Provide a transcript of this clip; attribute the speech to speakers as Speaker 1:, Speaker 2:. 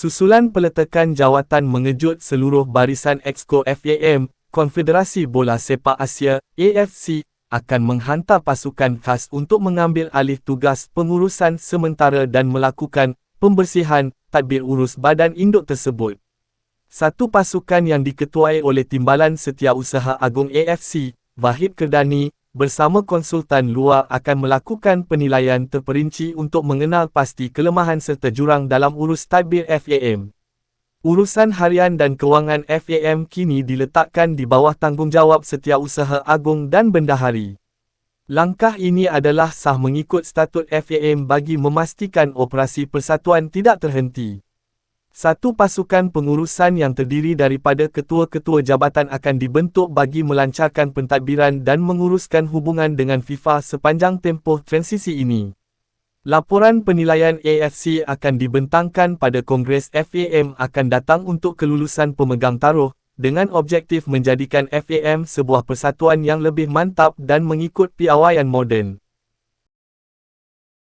Speaker 1: Susulan peletakan jawatan mengejut seluruh barisan Exco FAM, Konfederasi Bola Sepak Asia, AFC, akan menghantar pasukan khas untuk mengambil alih tugas pengurusan sementara dan melakukan pembersihan tadbir urus badan induk tersebut. Satu pasukan yang diketuai oleh Timbalan Setiausaha Agung AFC, Wahid Kerdani, bersama konsultan luar akan melakukan penilaian terperinci untuk mengenal pasti kelemahan serta jurang dalam urus tadbir FAM. Urusan harian dan kewangan FAM kini diletakkan di bawah tanggungjawab Setiausaha Agung dan Bendahari. Langkah ini adalah sah mengikut statut FAM bagi memastikan operasi persatuan tidak terhenti. Satu pasukan pengurusan yang terdiri daripada ketua-ketua jabatan akan dibentuk bagi melancarkan pentadbiran dan menguruskan hubungan dengan FIFA sepanjang tempoh transisi ini. Laporan penilaian AFC akan dibentangkan pada Kongres FAM akan datang untuk kelulusan pemegang taruh, dengan objektif menjadikan FAM sebuah persatuan yang lebih mantap dan mengikut piawaian moden.